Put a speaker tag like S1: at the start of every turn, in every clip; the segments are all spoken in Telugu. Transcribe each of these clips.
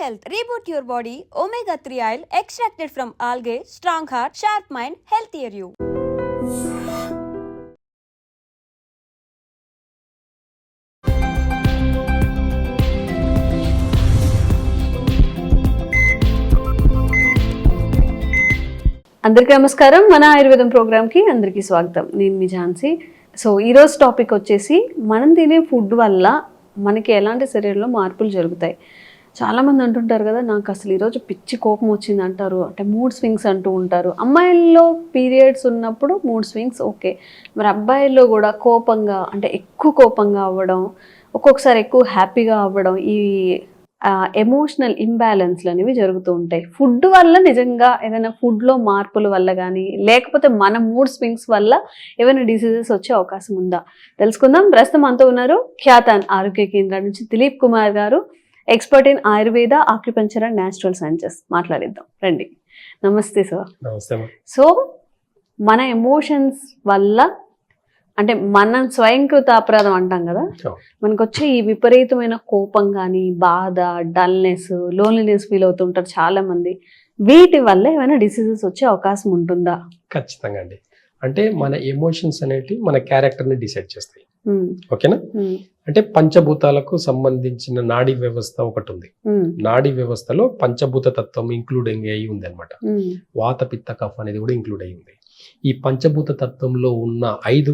S1: Health reboot your body omega three oil extracted from algae strong heart sharp mind healthier you
S2: అందరికీ నమస్కారం. మన ఆయుర్వేదం ప్రోగ్రాంకి అందరికీ స్వాగతం. నేను మీ ఝాన్సీ. సో ఈ రోజు టాపిక్ వచ్చేసి మనం తినే ఫుడ్ వల్ల మనకి ఎలాంటి శరీరంలో మార్పులు జరుగుతాయి? చాలామంది అంటుంటారు కదా నాకు అసలు ఈరోజు పిచ్చి కోపం వచ్చింది అంటారు. అంటే మూడ్ స్వింగ్స్ అంటూ ఉంటారు. అమ్మాయిల్లో పీరియడ్స్ ఉన్నప్పుడు మూడ్ స్వింగ్స్ ఓకే మరి అబ్బాయిల్లో కూడా కోపంగా అంటే ఎక్కువ కోపంగా అవ్వడం ఒక్కొక్కసారి ఎక్కువ హ్యాపీగా అవ్వడం ఈ ఎమోషనల్ ఇంబ్యాలెన్స్లు అనేవి జరుగుతూ ఉంటాయి. ఫుడ్ వల్ల నిజంగా ఏదైనా ఫుడ్లో మార్పుల వల్ల కానీ లేకపోతే మన మూడ్ స్వింగ్స్ వల్ల ఏమైనా డిసీజెస్ వచ్చే అవకాశం ఉందా? తెలుసుకుందాం. ప్రస్తుతం అంతా ఉన్నారు ఖ్యాతాన్ ఆరోగ్య కేంద్రం నుంచి దిలీప్ కుమార్ గారు. Expert in Ayurveda acupuncture and natural sciences. మాట్లాడిద్దాం. రండి. నమస్తే సార్. సో మన ఎమోషన్స్ వల్ల అంటే మనం స్వయంకృత అపరాధం అంటాం కదా. మనకు వచ్చే ఈ విపరీతమైన కోపం కానీ బాధ డల్నెస్ లోన్లీనెస్ ఫీల్ అవుతుంటారు చాలా మంది వీటి వల్ల ఏమైనా డిసీజెస్ వచ్చే అవకాశం ఉంటుందా?
S3: ఖచ్చితంగా అండి. అంటే మన ఎమోషన్స్ అనేటివి మన క్యారెక్టర్ని డిసైడ్ చేస్తాయి. ఓకేనా? అంటే పంచభూతాలకు సంబంధించిన నాడీ వ్యవస్థ ఒకటి ఉంది నాడీ వ్యవస్థలో పంచభూత తత్వం ఇంక్లూడింగ్ అయి ఉంది అనమాట వాత పిత్త కఫ్ అనేది కూడా ఇంక్లూడ్ అయి ఉంది. ఈ పంచభూత తత్వంలో ఉన్న ఐదు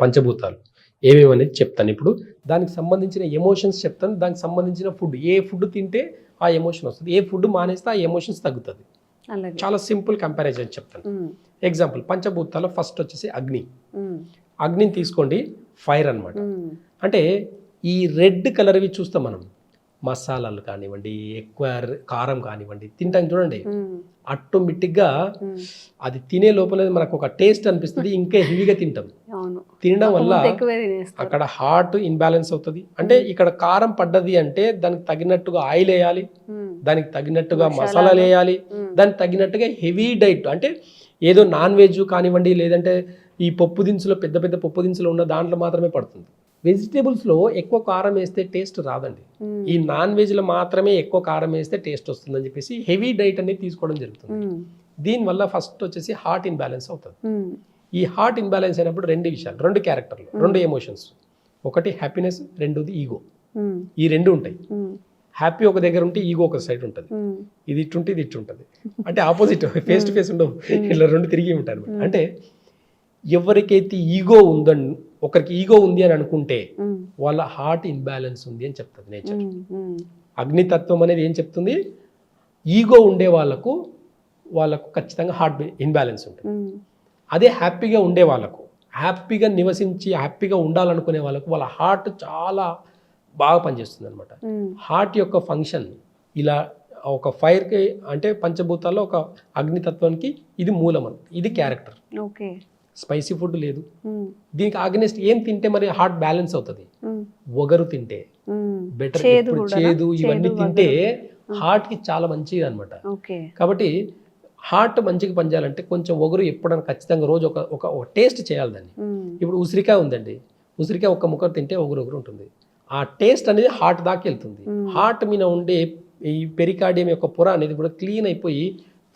S3: పంచభూతాలు ఏమేమి అనేది చెప్తాను ఇప్పుడు. దానికి సంబంధించిన ఎమోషన్స్ చెప్తాను. దానికి సంబంధించిన ఫుడ్ ఏ ఫుడ్ తింటే ఆ ఎమోషన్ వస్తుంది. ఏ ఫుడ్ మానేస్తే ఆ ఎమోషన్స్ తగ్గుతుంది. చాలా సింపుల్ కంపారిజన్ చెప్తాను. ఎగ్జాంపుల్ పంచభూతాల్లో ఫస్ట్ వచ్చేసి అగ్ని. అగ్నిని తీసుకోండి. ఫైర్ అన్నమాట.
S2: ఉమ్,
S3: అంటే ఈ రెడ్ కలర్వి చూస్తాం మనం. మసాలాలు కానివ్వండి ఎక్కువ కారం కానివ్వండి తింటాం చూడండి. ఆటోమేటిక్గా అది తినే లోపల మనకు ఒక టేస్ట్ అనిపిస్తుంది ఇంకా హెవీగా తింటాం. తినడం వల్ల అక్కడ హార్ట్ ఇన్బ్యాలెన్స్ అవుతుంది. అంటే ఇక్కడ కారం పడ్డది అంటే దానికి తగినట్టుగా ఆయిల్ వేయాలి దానికి తగినట్టుగా
S2: మసాలాలు.
S3: వేయాలి దానికి తగినట్టుగా హెవీ డైట్ అంటే ఏదో నాన్ వెజ్ కానివ్వండి లేదంటే ఈ పప్పు దినుసులో పెద్ద పెద్ద పప్పు దినుసులు ఉన్న దాంట్లో మాత్రమే పడుతుంది. వెజిటేబుల్స్లో ఎక్కువ కారం వేస్తే టేస్ట్ రాదండి. ఈ నాన్ వెజ్లో మాత్రమే ఎక్కువ కారం వేస్తే టేస్ట్ వస్తుందని చెప్పేసి హెవీ డైట్ అనేది తీసుకోవడం జరుగుతుంది. దీనివల్ల ఫస్ట్ వచ్చేసి హార్ట్ ఇన్బ్యాలెన్స్ అవుతుంది. ఈ హార్ట్ ఇన్బ్యాలెన్స్ అయినప్పుడు రెండు విషయాలు రెండు క్యారెక్టర్లు రెండు ఎమోషన్స్. ఒకటి హ్యాపీనెస్ రెండోది ఈగో. ఈ రెండు ఉంటాయి. హ్యాపీ ఒక దగ్గర ఉంటే ఈగో ఒక సైడ్ ఉంటుంది. ఇది ఇట్టుంటే ఇది ఇట్టుంటుంది. అంటే ఆపోజిట్ ఫేస్ టు ఫేస్ ఉండవు. ఇట్లా రెండు తిరిగి ఉంటాయి అంటే ఎవరికైతే ఈగో ఉందని ఒకరికి ఈగో ఉంది అని అనుకుంటే వాళ్ళ హార్ట్ ఇన్బ్యాలెన్స్ ఉంది అని చెప్తుంది నేచర్. అగ్నితత్వం అనేది ఏం చెప్తుంది? ఈగో ఉండే వాళ్ళకు వాళ్ళకు ఖచ్చితంగా హార్ట్ ఇన్బ్యాలెన్స్ ఉంటుంది. అదే హ్యాపీగా ఉండే వాళ్ళకు హ్యాపీగా నివసించి హ్యాపీగా ఉండాలనుకునే వాళ్ళకు వాళ్ళ హార్ట్ చాలా బాగా పనిచేస్తుంది అనమాట హార్ట్ యొక్క ఫంక్షన్ ఇలా ఒక ఫైర్కి అంటే పంచభూతాల్లో ఒక అగ్నితత్వానికి ఇది మూలం ఇది క్యారెక్టర్.
S2: ఓకే.
S3: స్పైసీ ఫుడ్ లేదు. దీనికి ఆగ్నెస్ట్ ఏం తింటే మరి హార్ట్ బ్యాలెన్స్ అవుతుంది? ఒగరు తింటే. బెటర్
S2: చేదు
S3: ఇవన్నీ తింటే
S2: వగరు.
S3: హార్ట్కి చాలా మంచిది అనమాట కాబట్టి హార్ట్ మంచిగా పనిచేయాలంటే కొంచెం ఒగరు ఎప్పుడైనా ఖచ్చితంగా రోజు ఒక ఒక టేస్ట్ చేయాలి దాన్ని. ఇప్పుడు ఉసిరికాయ ఉందండి. ఉసిరికాయ ఒక్క ముక్క తింటే ఒగరు ఒగరు ఉంటుంది. ఆ టేస్ట్ అనేది హార్ట్ దాకా వెళ్తుంది. హార్ట్ మీద ఉండే ఈ పెరికార్డియం యొక్క పొర అనేది కూడా క్లీన్ అయిపోయి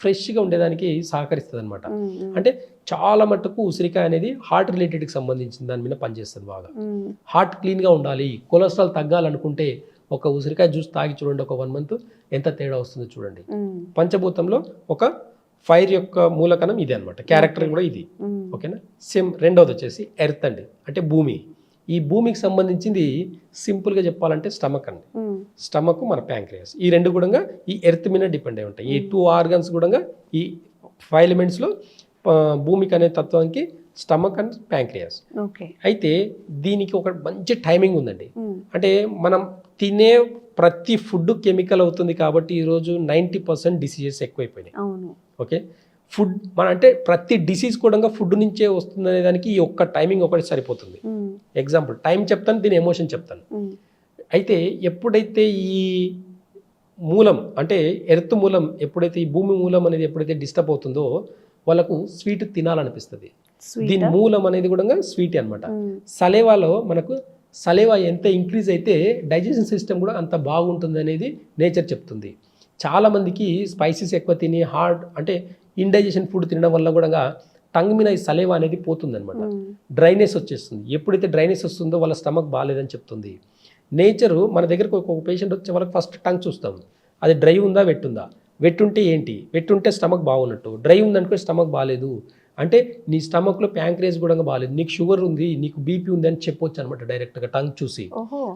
S3: ఫ్రెష్గా ఉండేదానికి సహకరిస్తుంది అనమాట అంటే చాలా మట్టుకు ఉసిరికాయ అనేది హార్ట్ రిలేటెడ్కి సంబంధించిన దాని మీద పనిచేస్తుంది బాగా. హార్ట్ క్లీన్గా ఉండాలి కొలెస్ట్రాల్ తగ్గాలనుకుంటే ఒక ఉసిరికాయ జ్యూస్ తాగి చూడండి ఒక వన్ మంత్ ఎంత తేడా వస్తుందో చూడండి. పంచభూతంలో ఒక ఫైర్ యొక్క మూలకణం ఇది అనమాట క్యారెక్టర్ కూడా ఇది. ఓకేనా? సేమ్ రెండవది వచ్చేసి ఎర్త్ అండి అంటే భూమి. ఈ భూమికి సంబంధించింది సింపుల్గా చెప్పాలంటే స్టమక్ అండి. స్టమక్ మన ప్యాంక్రియాస్. ఈ రెండు కూడా ఈ ఎర్త్ మీద డిపెండ్ అయి ఉంటాయి. ఈ టూ ఆర్గన్స్ కూడా ఈ ఫైవ్ ఎలిమెంట్స్లో భూమికి అనే తత్వానికి స్టమక్ అండ్ ప్యాంక్రియాస్.
S2: ఓకే.
S3: అయితే దీనికి ఒక మంచి టైమింగ్ ఉందండి. అంటే మనం తినే ప్రతి ఫుడ్ కెమికల్ అవుతుంది కాబట్టి ఈరోజు నైంటీ పర్సెంట్ డిసీజెస్ ఎక్కువైపోయినాయి. ఓకే? ఫుడ్ మన అంటే ప్రతి డిసీజ్ కూడా ఫుడ్ నుంచే వస్తుంది అనే దానికి ఈ ఒక్క టైమింగ్ ఒకటి సరిపోతుంది. ఎగ్జాంపుల్ టైం చెప్తాను దీని ఎమోషన్ చెప్తాను. అయితే ఎప్పుడైతే ఈ మూలం అంటే ఎర్త్ మూలం ఎప్పుడైతే ఈ భూమి మూలం అనేది ఎప్పుడైతే డిస్టర్బ్ అవుతుందో వాళ్ళకు స్వీట్ తినాలనిపిస్తుంది. దీని మూలం అనేది కూడా స్వీట్ అన్నమాట.
S2: ఉమ్,
S3: సలేవాలో మనకు సలేవా ఎంత ఇంక్రీజ్ అయితే డైజెషన్ సిస్టమ్ కూడా అంత బాగుంటుంది అనేది నేచర్ చెప్తుంది. చాలామందికి స్పైసెస్ ఎక్కువ తిని హార్డ్ అంటే ఇండైజెషన్ ఫుడ్ తినడం వల్ల కూడా టంగ్ మీద ఈ సలేవా అనేది పోతుందన్నమాట. డ్రైనెస్ వచ్చేస్తుంది. ఎప్పుడైతే డ్రైనెస్ వస్తుందో వాళ్ళ స్టమక్ బాగాలేదని చెప్తుంది. నేచరు మన దగ్గరకు ఒక పేషెంట్ వచ్చే వాళ్ళకి ఫస్ట్ టంగ్ చూస్తాం అది డ్రై ఉందా వెట్ ఉందా? వెట్ ఉంటే ఏంటి? వెట్ ఉంటే స్టమక్ బాగున్నట్టు. డ్రై ఉందనుకో స్టమక్ బాగాలేదు అంటే నీ స్టమక్లో ప్యాంక్రేజ్ కూడా బాగాలేదు నీకు షుగర్ ఉంది నీకు బీపీ ఉంది అని చెప్పొచ్చు అనమాట డైరెక్ట్గా టంగ్ చూసి.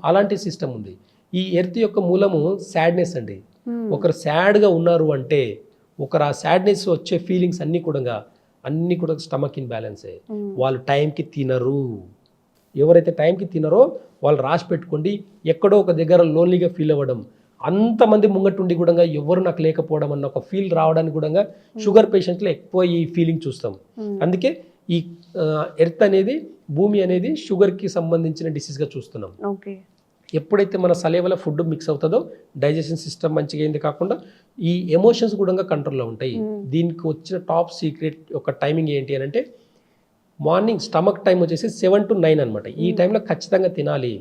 S3: అలాంటి సిస్టమ్ ఉంది. ఈ ఎర్త్ యొక్క మూలము సాడ్నెస్ అండి. ఒకరు సాడ్గా ఉన్నారు అంటే ఒకరు ఆ సాడ్నెస్ వచ్చే ఫీలింగ్స్ అన్నీ కూడా అన్నీ కూడా స్టమక్ ఇన్ బ్యాలెన్సే. వాళ్ళు టైంకి తినరు. ఎవరైతే టైంకి తినరో వాళ్ళు రాసి పెట్టుకోండి. ఎక్కడో ఒక దగ్గర లోన్లీగా ఫీల్ అవ్వడం. అంతమంది ముంగటుండి కూడా ఎవరు నాకు లేకపోవడం అన్న ఒక ఫీల్ రావడానికి కూడా షుగర్ పేషెంట్లో ఎక్కువ ఈ ఫీలింగ్ చూస్తాం. అందుకే ఈ ఎర్త్ అనేది భూమి అనేది షుగర్కి సంబంధించిన డిసీజ్గా చూస్తున్నాం.
S2: ఓకే.
S3: ఎప్పుడైతే మన సలేవల ఫుడ్ మిక్స్ అవుతుందో డైజెషన్ సిస్టమ్ మంచిగా అయింది కాకుండా ఈ ఎమోషన్స్ కూడా కంట్రోల్లో ఉంటాయి. దీనికి వచ్చిన టాప్ సీక్రెట్ ఒక టైమింగ్ ఏంటి అని అంటే మార్నింగ్ స్టమక్ టైం వచ్చేసి సెవెన్ టు నైన్ అనమాట ఈ టైంలో ఖచ్చితంగా తినాలి.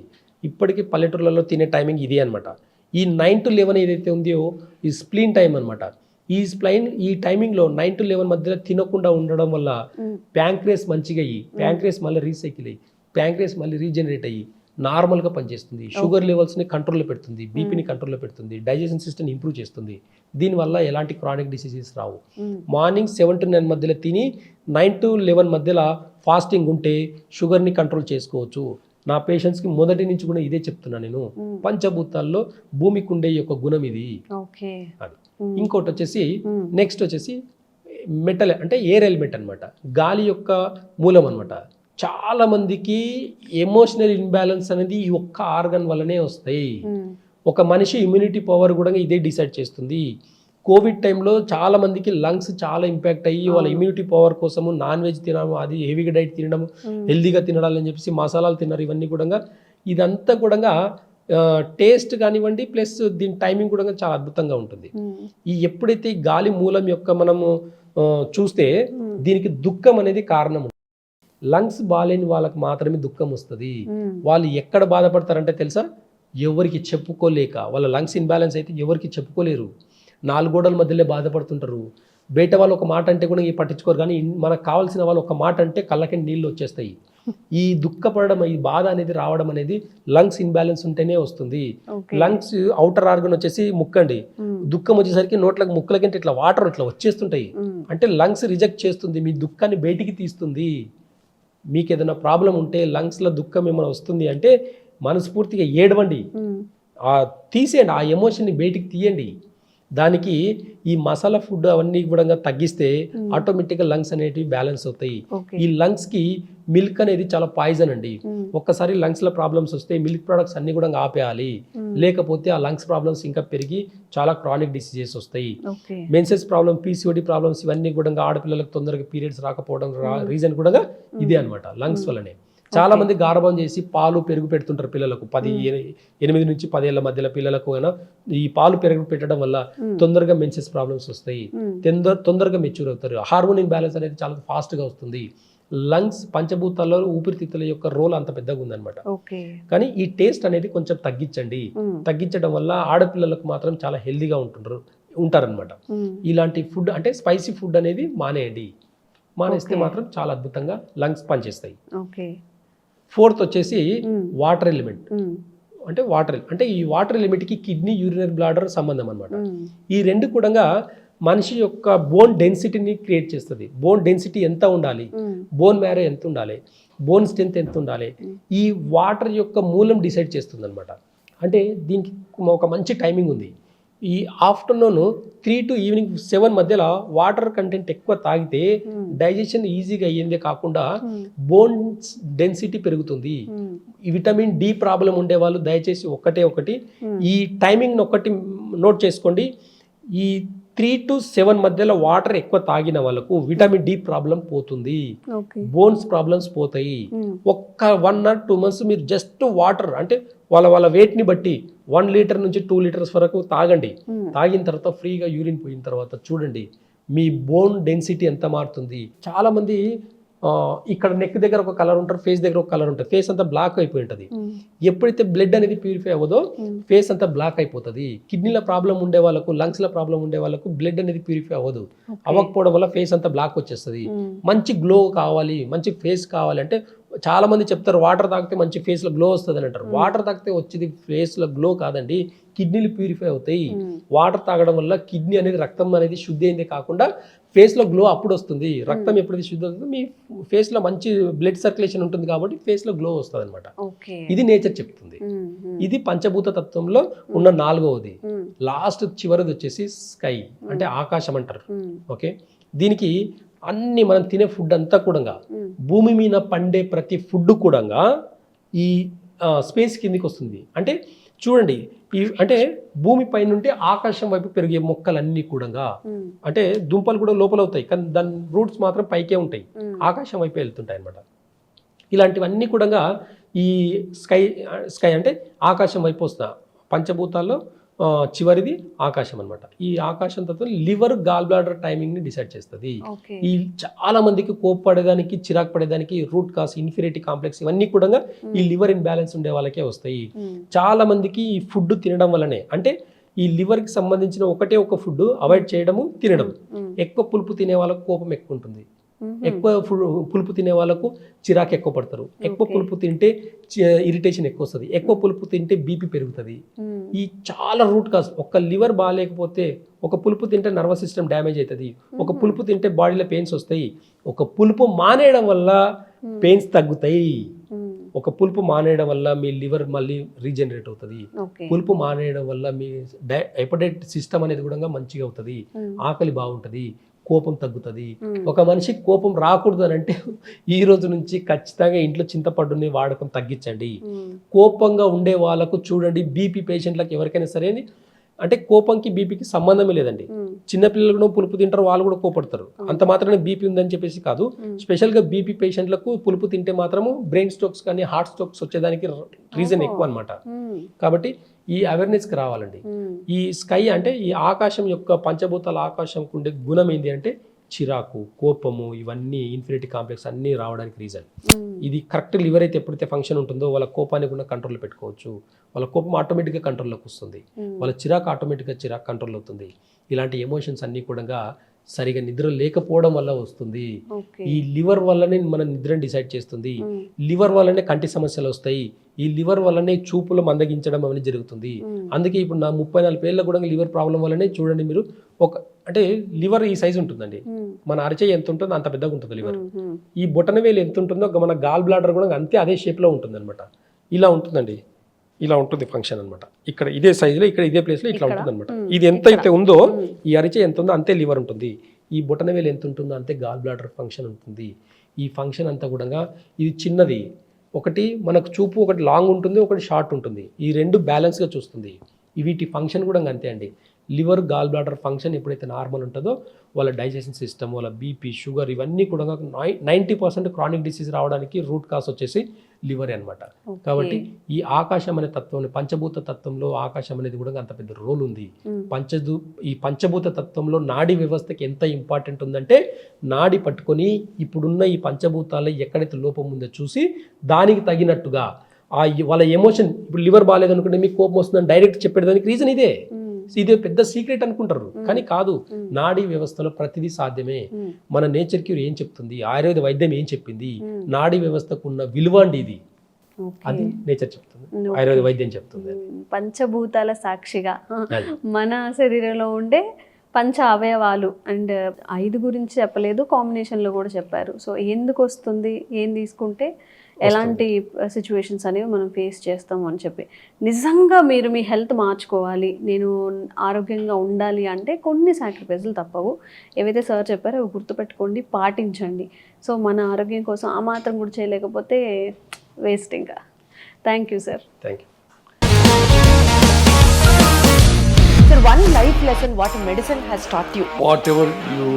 S3: ఇప్పటికీ పల్లెటూర్లలో తినే టైమింగ్ ఇది అనమాట ఈ నైన్ టు లెవెన్ ఏదైతే ఉందో ఈ స్ప్లీన్ టైం అనమాట ఈ స్ప్లైన్ ఈ టైమింగ్లో నైన్ టు లెవెన్ మధ్యలో తినకుండా ఉండడం వల్ల ప్యాంక్రేస్ మంచిగా అయ్యి ప్యాంక్రేస్ మళ్ళీ రీసైకిల్ అయ్యి ప్యాంక్రేస్ మళ్ళీ రీజనరేట్ అయ్యి నార్మల్గా పనిచేస్తుంది. షుగర్ లెవెల్స్ని కంట్రోల్లో పెడుతుంది. బీపీని కంట్రోల్లో పెడుతుంది. డైజెషన్ సిస్టమ్ ఇంప్రూవ్ చేస్తుంది. దీనివల్ల ఎలాంటి క్రానిక్ డిసీజెస్ రావు. మార్నింగ్ సెవెన్ టు నైన్ మధ్యలో తిని నైన్ టు లెవెన్ మధ్యలో ఫాస్టింగ్ ఉంటే షుగర్ని కంట్రోల్ చేసుకోవచ్చు. నా పేషెంట్స్కి మొదటి నుంచి కూడా ఇదే చెప్తున్నా నేను. పంచభూతాల్లో భూమికి ఉండే ఈ యొక్క గుణం ఇది. అది. ఇంకోటి వచ్చేసి నెక్స్ట్ వచ్చేసి మెటల్ అంటే ఎయిర్ ఎలిమెంట్ అనమాట గాలి యొక్క మూలం అనమాట చాలా మందికి ఎమోషనల్ ఇన్బ్యాలెన్స్ అనేది ఈ ఒక్క ఆర్గన్ వల్లనే వస్తాయి. ఒక మనిషి ఇమ్యూనిటీ పవర్ కూడా ఇదే డిసైడ్ చేస్తుంది. కోవిడ్ టైంలో చాలా మందికి లంగ్స్ చాలా ఇంపాక్ట్ అయ్యి వాళ్ళ ఇమ్యూనిటీ పవర్ కోసము నాన్ వెజ్ తినడం అది హెవీగా డైట్ తినడం హెల్దీగా తినడాలని చెప్పేసి మసాలాలు తిన్నారు ఇవన్నీ కూడా. ఇదంతా కూడా టేస్ట్ కానివ్వండి ప్లస్ దీని టైమింగ్ కూడా చాలా అద్భుతంగా ఉంటుంది. ఈ ఎప్పుడైతే గాలి మూలం యొక్క మనము చూస్తే దీనికి దుఃఖం అనేది కారణం. లంగ్స్ బాగాలేని వాళ్ళకి మాత్రమే దుఃఖం వస్తుంది. వాళ్ళు ఎక్కడ బాధపడతారంటే తెలుసా? ఎవరికి చెప్పుకోలేక వాళ్ళ లంగ్స్ ఇన్బ్యాలెన్స్ అయితే ఎవరికి చెప్పుకోలేరు. నాలుగు గోడల మధ్యలో బాధపడుతుంటారు. బయట వాళ్ళు ఒక మాట అంటే కూడా ఈ పట్టించుకోరు కానీ మనకు కావాల్సిన వాళ్ళు ఒక మాట అంటే కళ్ళకి నీళ్ళు వచ్చేస్తాయి. ఈ దుఃఖపడడం ఈ బాధ అనేది రావడం అనేది లంగ్స్ ఇన్బ్యాలెన్స్ ఉంటేనే వస్తుంది. లంగ్స్ అవుటర్ ఆర్గన్ వచ్చేసి ముక్కండి దుఃఖం వచ్చేసరికి నోట్లకు ముక్కలకంటే ఇట్లా వాటర్ ఇట్లా వచ్చేస్తుంటాయి. అంటే లంగ్స్ రిజెక్ట్ చేస్తుంది మీ దుఃఖాన్ని బయటికి తీస్తుంది. మీకు ఏదైనా ప్రాబ్లం ఉంటే లంగ్స్లో దుఃఖం ఏమైనా వస్తుంది అంటే మనస్ఫూర్తిగా ఏడవండి. ఆ తీసేయండి. ఆ ఎమోషన్ని బయటికి తీయండి. దానికి ఈ మసాలా ఫుడ్ అవన్నీ కూడా తగ్గిస్తే ఆటోమేటిక్గా లంగ్స్ అనేటివి బ్యాలెన్స్ అవుతాయి. ఈ లంగ్స్కి మిల్క్ అనేది చాలా పాయిజన్ అండి. ఒక్కసారి లంగ్స్లో ప్రాబ్లమ్స్ వస్తే మిల్క్ ప్రొడక్ట్స్ అన్ని కూడా ఆపేయాలి. లేకపోతే ఆ లంగ్స్ ప్రాబ్లమ్స్ ఇంకా పెరిగి చాలా క్రానిక్ డిసీజెస్ వస్తాయి. మెన్సెస్ ప్రాబ్లమ్ పీసీఓడి ప్రాబ్లమ్స్ ఇవన్నీ కూడా ఆడపిల్లలకు తొందరగా పీరియడ్స్ రాకపోవడం రీజన్ కూడా ఇదే అన్నమాట లంగ్స్ వల్లనే. చాలా మంది గార్భం చేసి పాలు పెరుగు పెడుతుంటారు పిల్లలకు. పది ఎని- ఎనిమిది నుంచి పదేళ్ళ మధ్యలో పిల్లలకు అయినా ఈ పాలు పెరుగు పెట్టడం వల్ల తొందరగా మెన్సెస్ ప్రాబ్లమ్స్ వస్తాయి. తొందర తొందరగా మెచ్యూర్ అవుతారు. హార్మోన్ ఇంబ్యాలెన్స్ అనేది చాలా ఫాస్ట్గా వస్తుంది. లంగ్స్ పంచభూతాల్లో ఊపిరితిత్తుల యొక్క రోల్ అంత పెద్దగా ఉందన్నమాట. కానీ ఈ టేస్ట్ అనేది కొంచెం తగ్గించండి. తగ్గించడం వల్ల ఆడపిల్లలకు మాత్రం చాలా హెల్దీగా ఉంటుంటారు ఉంటారనమాట ఇలాంటి ఫుడ్ అంటే స్పైసీ ఫుడ్ అనేది మానేయండి. మానేస్తే. మాత్రం చాలా అద్భుతంగా లంగ్స్ పనిచేస్తాయి.
S2: ఓకే
S3: ఫోర్త్ వచ్చేసి వాటర్ ఎలిమెంట్. అంటే వాటర్ అంటే ఈ వాటర్ ఎలిమెంట్కి కిడ్నీ యూరినరీ బ్లాడర్ సంబంధం అనమాట ఈ రెండు కూడా మనిషి యొక్క బోన్ డెన్సిటీని క్రియేట్ చేస్తుంది. బోన్ డెన్సిటీ ఎంత ఉండాలి? బోన్ మ్యారో ఎంత ఉండాలి? బోన్ స్ట్రెంత్ ఎంత ఉండాలి? ఈ వాటర్ యొక్క మూలం డిసైడ్ చేస్తుంది అనమాట అంటే దీనికి ఒక మంచి టైమింగ్ ఉంది. ఈ afternoon three to evening seven మధ్యలో వాటర్ కంటెంట్ ఎక్కువ తాగితే డైజెషన్ ఈజీగా అయ్యిందే కాకుండా బోన్స్ డెన్సిటీ పెరుగుతుంది. ఈ విటమిన్ డి ప్రాబ్లం ఉండే వాళ్ళు దయచేసి ఒకటే. ఒకటి ఈ టైమింగ్ ఒకటి నోట్ చేసుకోండి. ఈ త్రీ టు సెవెన్ మధ్యలో వాటర్ ఎక్కువ తాగిన వాళ్ళకు విటమిన్ డి ప్రాబ్లం పోతుంది. బోన్స్ ప్రాబ్లమ్స్ పోతాయి. ఒక్క వన్ ఆర్ టూ మంత్స్ మీరు జస్ట్ వాటర్ అంటే వాళ్ళ వాళ్ళ వెయిట్ని బట్టి వన్ లీటర్ నుంచి టూ లీటర్స్ వరకు తాగండి. తాగిన తర్వాత ఫ్రీగా యూరిన్ పోయిన తర్వాత చూడండి మీ బోన్ డెన్సిటీ ఎంత మారుతుంది? చాలామంది ఇక్కడ నెక్ దగ్గర ఒక కలర్ ఉంటారు ఫేస్ దగ్గర ఒక కలర్ ఉంటుంది ఫేస్ అంతా బ్లాక్ అయిపోయి ఉంటుంది. ఎప్పుడైతే బ్లడ్ అనేది ప్యూరిఫై అవ్వదో ఫేస్ అంతా బ్లాక్ అయిపోతుంది. కిడ్నీల ప్రాబ్లం ఉండే వాళ్ళకు లంగ్స్ల ప్రాబ్లం ఉండే వాళ్ళకు బ్లడ్ అనేది ప్యూరిఫై అవ్వదు. అవ్వకపోవడం వల్ల ఫేస్ అంతా బ్లాక్ వచ్చేస్తుంది. మంచి గ్లో కావాలి మంచి ఫేస్ కావాలి అంటే చాలా మంది చెప్తారు వాటర్ తాగితే మంచి ఫేస్లో గ్లో వస్తుంది అని అంటారు వాటర్ తాగితే వచ్చేది ఫేస్లో గ్లో కాదండి కిడ్నీలు ప్యూరిఫై అవుతాయి. వాటర్ తాగడం వల్ల కిడ్నీ అనేది రక్తం అనేది శుద్ధి అయిందే కాకుండా ఫేస్లో గ్లో అప్పుడు వస్తుంది. రక్తం ఎప్పుడైతే శుద్ధి అవుతుందో మీ ఫేస్లో మంచి బ్లడ్ సర్క్యులేషన్ ఉంటుంది కాబట్టి ఫేస్లో గ్లో వస్తుంది అనమాట ఇది నేచర్ చెప్తుంది. ఇది పంచభూత తత్వంలో ఉన్న నాలుగవది. లాస్ట్ చివరిది వచ్చేసి స్కై అంటే ఆకాశం అంటారు. ఓకే? దీనికి అన్ని మనం తినే ఫుడ్ అంతా కూడా భూమి మీద పండే ప్రతి ఫుడ్ కూడా ఈ స్పేస్ కిందికి వస్తుంది. అంటే చూడండి ఈ అంటే భూమి పైన ఉంటే ఆకాశం వైపు పెరిగే మొక్కలన్నీ కూడా అంటే దుంపలు కూడా లోపల అవుతాయి కానీ దాని రూట్స్ మాత్రం పైకే ఉంటాయి. ఆకాశం వైపు వెళ్తుంటాయి అన్నమాట. ఇలాంటివన్నీ కూడా ఈ స్కై స్కై అంటే ఆకాశం వైపు వస్తా పంచభూతాల్లో చివరిది ఆకాశం అన్నమాట. ఈ ఆకాశం తత్వం లివర్ గాల్ బ్లాడర్ టైమింగ్ని డిసైడ్ చేస్తుంది. ఈ చాలా మందికి కోప్పడేదానికి చిరాకు పడేదానికి రూట్ కాస్ ఇన్ఫినిటీ కాంప్లెక్స్ ఇవన్నీ కూడా ఈ లివర్ ఇన్బ్యాలెన్స్ ఉండే వాళ్ళకే వస్తాయి. చాలా మందికి ఈ ఫుడ్ తినడం వల్లనే అంటే ఈ liver కి సంబంధించిన ఒకటే ఒక ఫుడ్ అవాయిడ్ చేయడము తినడం ఎక్కువ పులుపు తినే వాళ్ళకు కోపం ఎక్కువ ఉంటుంది. ఎక్కువ పులుపు తినే వాళ్ళకు చిరాకు ఎక్కువ పడతారు. ఎక్కువ. పులుపు తింటే ఇరిటేషన్ ఎక్కువ వస్తుంది. ఎక్కువ పులుపు తింటే బీపీ పెరుగుతుంది. ఈ చాలా రూట్ కాస్ ఒక్క లివర్ బాగాలేకపోతే ఒక పులుపు తింటే నర్వస్ సిస్టమ్ డ్యామేజ్ అవుతుంది ఒక పులుపు తింటే బాడీలో పెయిన్స్ వస్తాయి. ఒక పులుపు మానేయడం వల్ల పెయిన్స్ తగ్గుతాయి. ఒక పులుపు మానేయడం వల్ల మీ లివర్ మళ్ళీ రీజనరేట్ అవుతుంది. పులుపు మానేయడం వల్ల మీ హెపటైట్ సిస్టమ్ అనేది కూడా మంచిగా అవుతుంది. ఆకలి బాగుంటుంది. కోపం తగ్గుతుంది. ఒక మనిషికి కోపం రాకూడదు అని అంటే ఈ రోజు నుంచి ఖచ్చితంగా ఇంట్లో చింతపండుని వాడకం తగ్గించండి. కోపంగా ఉండే వాళ్ళకు చూడండి బీపీ పేషెంట్లకు ఎవరికైనా సరే అంటే కోపంకి బీపీకి సంబంధమే లేదండి. చిన్నపిల్లలు కూడా పులుపు తింటారు వాళ్ళు కూడా కోపడతారు. అంత మాత్రమే బీపీ ఉందని చెప్పేసి కాదు. స్పెషల్గా బీపీ పేషెంట్లకు పులుపు తింటే మాత్రము బ్రెయిన్ స్ట్రోక్స్ కానీ హార్ట్ స్ట్రోక్స్ వచ్చేదానికి రీజన్ ఎక్కువ అనమాట కాబట్టి ఈ అవేర్నెస్కి రావాలండి. ఈ స్కై అంటే ఈ ఆకాశం యొక్క పంచభూతాల ఆకాశంకు ఉండే గుణం ఏంటి అంటే చిరాకు కోపము ఇవన్నీ ఇన్ఫినిటీ కాంప్లెక్స్ అన్నీ రావడానికి రీజన్ ఇది కరెక్ట్ లివర్ అయితే ఎప్పుడైతే ఫంక్షన్ ఉంటుందో వాళ్ళ కోపాన్ని కూడా కంట్రోల్లో పెట్టుకోవచ్చు. వాళ్ళ కోపం ఆటోమేటిక్గా కంట్రోల్లోకి వస్తుంది. వాళ్ళ చిరాకు ఆటోమేటిక్గా చిరాకు కంట్రోల్ అవుతుంది. ఇలాంటి ఎమోషన్స్ అన్నీ కూడా సరిగా నిద్ర లేకపోవడం వల్ల వస్తుంది. ఈ లివర్ వల్లనే మన నిద్రని డిసైడ్ చేస్తుంది. లివర్ వల్లనే కంటి సమస్యలు వస్తాయి. ఈ లివర్ వల్లనే చూపులు మందగించడం అనేది జరుగుతుంది. అందుకే ఇప్పుడు నా ముప్పై నాలుగు ఏళ్ళ కూడా లివర్ ప్రాబ్లం వల్లనే చూడండి మీరు. ఒక అంటే లివర్ ఈ సైజ్ ఉంటుందండి. మన అరచేయి ఎంత ఉంటుందో అంత పెద్దగా ఉంటుంది లివర్. ఈ బొటన వేలు ఎంత ఉంటుందో మన గాల్ బ్లాడర్ కూడా అంతే అదే షేప్లో ఉంటుంది అనమాట ఇలా ఉంటుందండి. ఇలా ఉంటుంది ఫంక్షన్ అన్నమాట. ఇక్కడ ఇదే సైజులో ఇక్కడ ఇదే ప్లేస్లో ఇట్లా ఉంటుంది అనమాట ఇది ఎంత అయితే ఉందో ఈ అరిచే ఎంత ఉందో అంతే లివర్ ఉంటుంది. ఈ బొటన వేలు ఎంత ఉంటుందో అంతే గాల్ బ్లాడర్ ఫంక్షన్ ఉంటుంది. ఈ ఫంక్షన్ అంతా కూడా ఇది చిన్నది. ఒకటి మనకు చూపు ఒకటి లాంగ్ ఉంటుంది ఒకటి షార్ట్ ఉంటుంది. ఈ రెండు బ్యాలెన్స్గా చూస్తుంది. వీటి ఫంక్షన్ కూడా అంతే అండి. లివర్ గాల్ బ్లాడర్ ఫంక్షన్ ఎప్పుడైతే నార్మల్ ఉంటుందో వాళ్ళ డైజెషన్ సిస్టమ్ వాళ్ళ బీపీ షుగర్ ఇవన్నీ కూడా నైంటీ పర్సెంట్ క్రానిక్ డిసీజ్ రావడానికి రూట్ కాస్ వచ్చేసి లివర్ అన్నమాట. కాబట్టి ఈ ఆకాశం అనే తత్వం పంచభూత తత్వంలో ఆకాశం అనేది కూడా అంత పెద్ద రోల్ ఉంది. పంచభూ ఈ పంచభూత తత్వంలో నాడీ వ్యవస్థకి ఎంత ఇంపార్టెంట్ ఉందంటే నాడి పట్టుకొని ఇప్పుడున్న ఈ పంచభూతాల్లో ఎక్కడైతే లోపం ఉందో చూసి దానికి తగినట్టుగా ఆ వాళ్ళ ఎమోషన్ ఇప్పుడు లివర్ బాగాలేదనుకుంటే మీకు కోపం వస్తుందని డైరెక్ట్ చెప్పేదానికి రీజన్ ఇదే. ఇదే పెద్ద సీక్రెట్ అనుకుంటారు. కానీ కాదు నాడీ వ్యవస్థలో ప్రతిదీ సాధ్యమే. మన నేచర్ క్యూర్ ఏం చెప్తుంది? ఆయుర్వేద వైద్యం ఏం చెప్పింది? నాడీ వ్యవస్థకు ఉన్న విలువ అండి ఇది అది నేచర్ చెప్తుంది. ఆయుర్వేద వైద్యం చెప్తుంది
S2: పంచభూతాల సాక్షిగా. మన శరీరంలో ఉండే పంచ అవయవాలు అండ్ ఐదు గురించి చెప్పలేదు కాంబినేషన్లో కూడా చెప్పారు. సో ఎందుకు వస్తుంది? ఏం తీసుకుంటే ఎలాంటి సిచ్యువేషన్స్ అనేవి మనం ఫేస్ చేస్తాము అని చెప్పి. నిజంగా మీరు మీ హెల్త్ మార్చుకోవాలి నేను ఆరోగ్యంగా ఉండాలి అంటే కొన్ని సాక్రిఫైస్లు తప్పవు. ఏవైతే సార్ చెప్పారో అవి గుర్తుపెట్టుకోండి పాటించండి. సో మన ఆరోగ్యం కోసం ఆ మాత్రం కూడా చేయలేకపోతే వేస్ట్ ఇంకా. Thank you sir
S3: thank you
S4: Sir, one life lesson what medicine has taught you.
S5: whatever you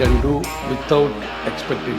S5: can do without expecting.